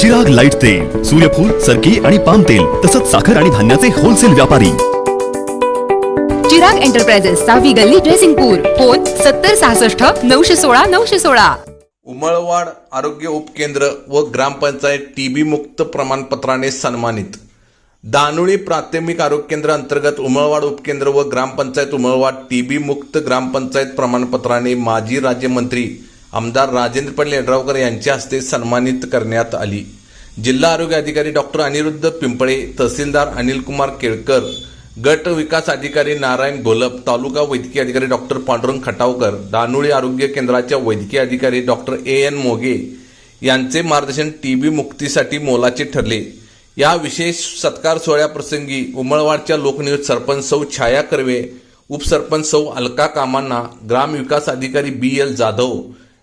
जग लाइट तेल सूर्यफूल सरकी आणि पाम तेल तसंच साखर आणि धान्याचे होलसेल व्यापारी. चिराग एंटरप्राइजेस सहावी गल्ली ड्रेसिंगपूर फोन सत्तर सहासष्ट नऊशे सोळा नऊशे सोळा. उमळवाड आरोग्य उपकेंद्र व ग्रामपंचायत टीबी मुक्त प्रमाणपत्राने सन्मानित. दानुळी प्राथमिक आरोग्य केंद्र अंतर्गत उमळवाड उपकेंद्र व ग्रामपंचायत उमळवाड टीबी मुक्त ग्रामपंचायत प्रमाणपत्राने माजी राज्यमंत्री आमदार राजेंद्र पाटील यड्रावकर यांच्या हस्ते सन्मानित करण्यात आली. जिल्हा आरोग्य अधिकारी डॉक्टर अनिरुद्ध पिंपळे तहसीलदार अनिलकुमार केळकर गट विकास अधिकारी नारायण घोलप तालुका वैद्यकीय अधिकारी डॉक्टर पांडुरंग खटावकर दानुळी आरोग्य केंद्राच्या वैद्यकीय अधिकारी डॉक्टर ए एन मोगे यांचे मार्गदर्शन टीबी मुक्तीसाठी मोलाचे ठरले. या विशेष सत्कार सोहळ्याप्रसंगी उमळवाडच्या लोकनियुक्त सरपंच सौ छाया कर्वे उपसरपंच सौ अलका कामांना ग्रामविकास अधिकारी बी एल जाधव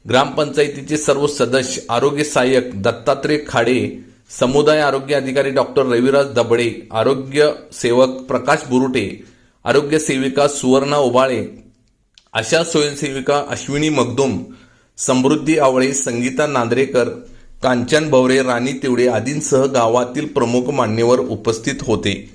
ग्रामपंचायतीचे सर्व सदस्य आरोग्य सहाय्यक दत्तात्रय खाडे समुदाय आरोग्य अधिकारी डॉक्टर रविराज दबडे आरोग्य सेवक प्रकाश बुरुटे आरोग्य सेविका सुवर्णा ओबाळे आशा स्वयंसेविका अश्विनी मगदुम समृद्धी आवळे संगीता नांद्रेकर कांचन भवरे राणी तिवडे आदींसह गावातील प्रमुख मान्यवर उपस्थित होते.